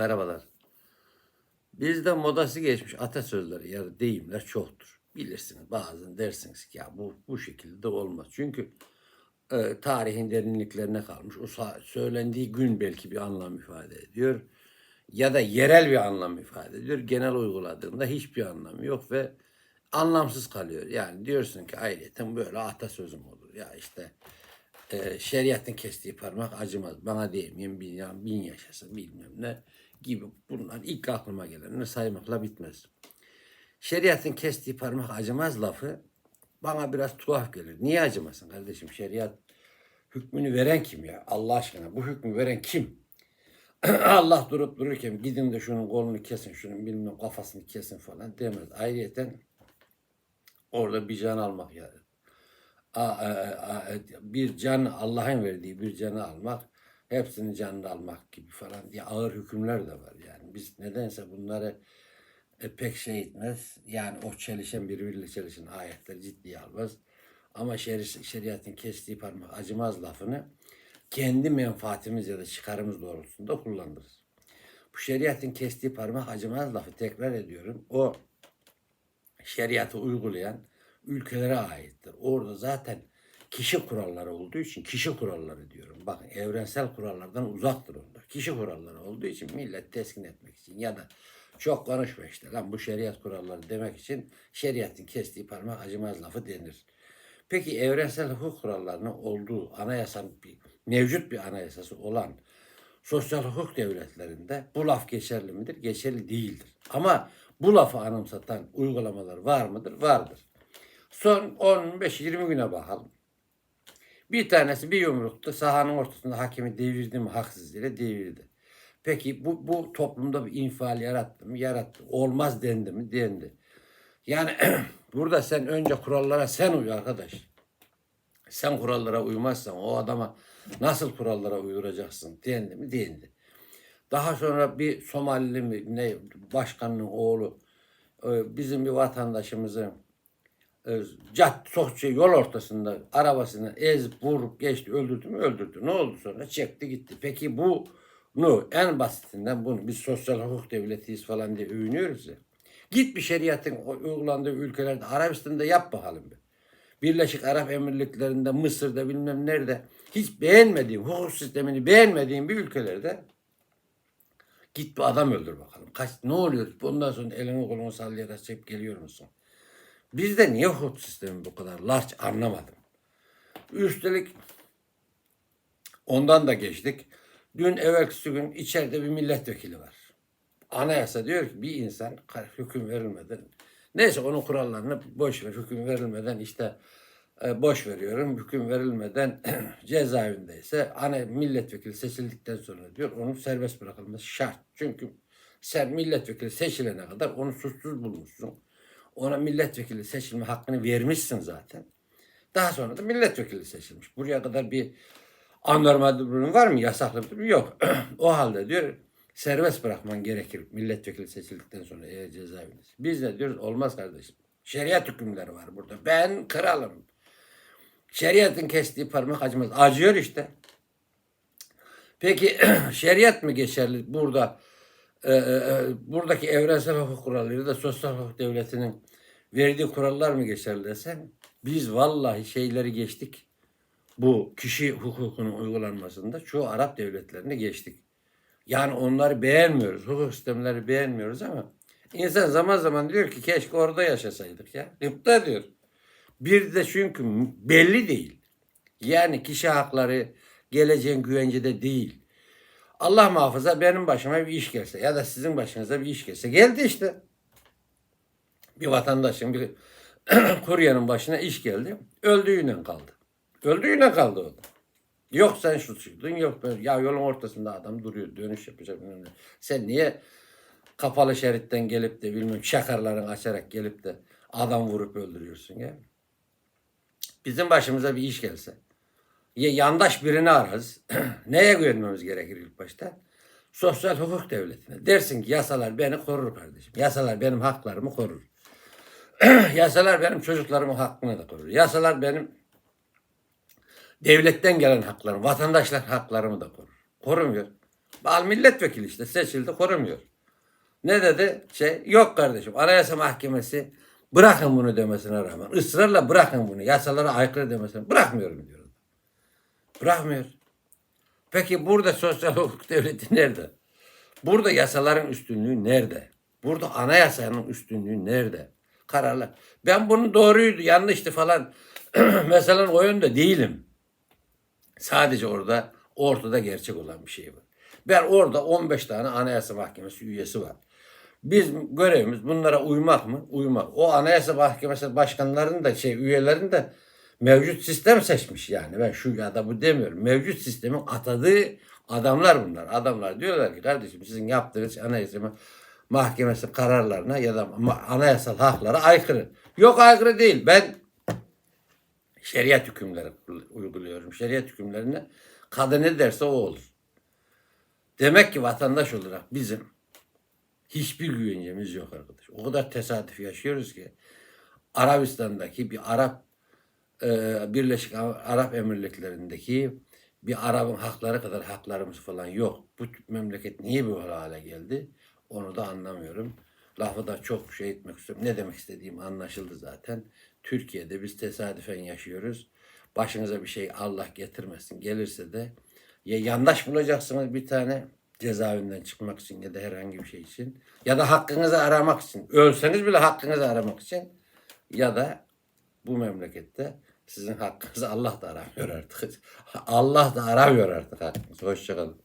Merhabalar. Bizde modası geçmiş atasözleri ya da deyimler çoktur. Bilirsiniz bazen dersiniz ki ya bu bu şekilde de olmaz. Çünkü e, tarihin derinliklerine kalmış. O söylendiği gün belki bir anlam ifade ediyor. Ya da yerel bir anlam ifade ediyor. Genel uyguladığında hiçbir anlamı yok ve anlamsız kalıyor. Yani diyorsun ki ayrıyeten böyle atasözüm olur. Ya işte e, şeriatın kestiği parmak acımaz. Bana değmeyen bin, bin yaşasın bilmem ne gibi bunlar ilk aklıma gelenleri saymakla bitmez. Şeriatın kestiği parmak acımaz lafı bana biraz tuhaf gelir. Niye acımasın kardeşim? Şeriat hükmünü veren kim ya? Allah aşkına bu hükmü veren kim? Allah durup dururken gidin de şunun kolunu kesin, şunun bilmem kafasını kesin falan demez. Ayrıyeten orada bir can almak yani. A- a- a- bir can Allah'ın verdiği bir canı almak hepsinin canını almak gibi falan diye ağır hükümler de var yani biz nedense bunları e, pek şey etmez yani o çelişen birbiriyle çelişen ayetleri ciddiye almaz ama şeri, şeriatın kestiği parmak acımaz lafını kendi menfaatimiz ya da çıkarımız doğrultusunda kullanırız. Bu şeriatın kestiği parmak acımaz lafı tekrar ediyorum. O şeriatı uygulayan ülkelere aittir. Orada zaten kişi kuralları olduğu için kişi kuralları diyorum. Bakın evrensel kurallardan uzaktır onlar. Kişi kuralları olduğu için millet teskin etmek için ya da çok konuşma işte lan bu şeriat kuralları demek için şeriatın kestiği parmak acımaz lafı denir. Peki evrensel hukuk kurallarının olduğu anayasanın bir, mevcut bir anayasası olan sosyal hukuk devletlerinde bu laf geçerli midir? Geçerli değildir. Ama bu lafı anımsatan uygulamalar var mıdır? Vardır. Son 15-20 güne bakalım. Bir tanesi bir yumrukta sahanın ortasında hakemi devirdi mi haksız yere devirdi. Peki bu, bu toplumda bir infial yarattı mı? Yarattı. Olmaz dendi mi? Dendi. Yani burada sen önce kurallara sen uy arkadaş. Sen kurallara uymazsan o adama nasıl kurallara uyduracaksın dendi mi? Dendi. Daha sonra bir Somalili mi ne başkanın oğlu e, bizim bir vatandaşımızı e, cad sokça yol ortasında arabasını ezip vurup geçti öldürdü mü öldürdü. Ne oldu sonra? Çekti gitti. Peki bu nu en basitinden bunu biz sosyal hukuk devletiyiz falan diye övünüyoruz ya. Git bir şeriatın uygulandığı ülkelerde Arabistan'da yap bakalım bir. Birleşik Arap Emirlikleri'nde, Mısır'da bilmem nerede hiç beğenmediğim, hukuk sistemini beğenmediğim bir ülkelerde git bir adam öldür bakalım. Kaç, ne oluyor? Ondan sonra elini kolunu sallayarak çekip geliyor musun? Bizde niye hukuk sistemi bu kadar larç anlamadım. Üstelik ondan da geçtik. Dün evvelsi gün içeride bir milletvekili var. Anayasa diyor ki bir insan hüküm verilmeden neyse onun kurallarını boş ver hüküm verilmeden işte e, boş veriyorum hüküm verilmeden cezaevindeyse ana milletvekili seçildikten sonra diyor onun serbest bırakılması şart. Çünkü sen milletvekili seçilene kadar onu suçsuz bulmuşsun. Ona milletvekili seçilme hakkını vermişsin zaten. Daha sonra da milletvekili seçilmiş. Buraya kadar bir anormal durum var mı? Yasaklı bir durum yok. o halde diyor serbest bırakman gerekir milletvekili seçildikten sonra eğer cezaevindesin. Biz de diyoruz olmaz kardeşim. Şeriat hükümleri var burada. Ben kralım. Şeriatın kestiği parmak acımaz. Acıyor işte. Peki şeriat mı geçerli burada? Ee, e, buradaki evrensel hukuk kuralları da sosyal hukuk devletinin verdiği kurallar mı geçerli desen biz vallahi şeyleri geçtik. Bu kişi hukukunun uygulanmasında çoğu Arap devletlerine geçtik. Yani onları beğenmiyoruz. Hukuk sistemleri beğenmiyoruz ama insan zaman zaman diyor ki keşke orada yaşasaydık ya. Gıpta diyor. Bir de çünkü belli değil. Yani kişi hakları geleceğin güvencede değil. Allah muhafaza benim başıma bir iş gelse ya da sizin başınıza bir iş gelse. Geldi işte. Bir vatandaşın, bir kuryenin başına iş geldi. Öldüğüyle kaldı. Öldüğüyle kaldı o da. Yok sen suçluydun, yok ben. Ya yolun ortasında adam duruyor, dönüş yapacak. bilmem. Sen niye kapalı şeritten gelip de bilmem şakarlarını açarak gelip de adam vurup öldürüyorsun ya? Bizim başımıza bir iş gelse. Ya yandaş birini ararız. Neye güvenmemiz gerekir ilk başta? Sosyal hukuk devletine. Dersin ki yasalar beni korur kardeşim. Yasalar benim haklarımı korur. yasalar benim çocuklarımın hakkını da korur. Yasalar benim devletten gelen haklarım, vatandaşlar haklarımı da korur. Korumuyor. Al milletvekili işte seçildi korumuyor. Ne dedi? Şey yok kardeşim Anayasa Mahkemesi bırakın bunu demesine rağmen ısrarla bırakın bunu yasalara aykırı demesine bırakmıyorum diyor. Bırakmıyor. Peki burada sosyal hukuk devleti nerede? Burada yasaların üstünlüğü nerede? Burada anayasanın üstünlüğü nerede? Kararlar. Ben bunun doğruydu, yanlıştı falan. Mesela oyunda değilim. Sadece orada ortada gerçek olan bir şey var. Ben orada 15 tane Anayasa Mahkemesi üyesi var. Biz görevimiz bunlara uymak mı? Uymak. O Anayasa Mahkemesi başkanlarının da şey üyelerin de mevcut sistem seçmiş yani. Ben şu ya da bu demiyorum. Mevcut sistemin atadığı adamlar bunlar. Adamlar diyorlar ki kardeşim sizin yaptığınız Anayasa Mahkemesi kararlarına ya da anayasal haklara aykırı. Yok aykırı değil. Ben şeriat hükümleri uyguluyorum. Şeriat hükümlerine kadın ne derse o olur. Demek ki vatandaş olarak bizim hiçbir güvencemiz yok arkadaş. O kadar tesadüf yaşıyoruz ki Arabistan'daki bir Arap Birleşik Arap Emirlikleri'ndeki bir Arap'ın hakları kadar haklarımız falan yok. Bu memleket niye bu hale geldi? Onu da anlamıyorum. Lafı da çok şey etmek istiyorum. Ne demek istediğim anlaşıldı zaten. Türkiye'de biz tesadüfen yaşıyoruz. Başınıza bir şey Allah getirmesin. Gelirse de ya yandaş bulacaksınız bir tane cezaevinden çıkmak için ya da herhangi bir şey için ya da hakkınızı aramak için. Ölseniz bile hakkınızı aramak için ya da bu memlekette sizin hakkınızı Allah da aramıyor artık. Allah da aramıyor artık hakkınızı. Hoşçakalın.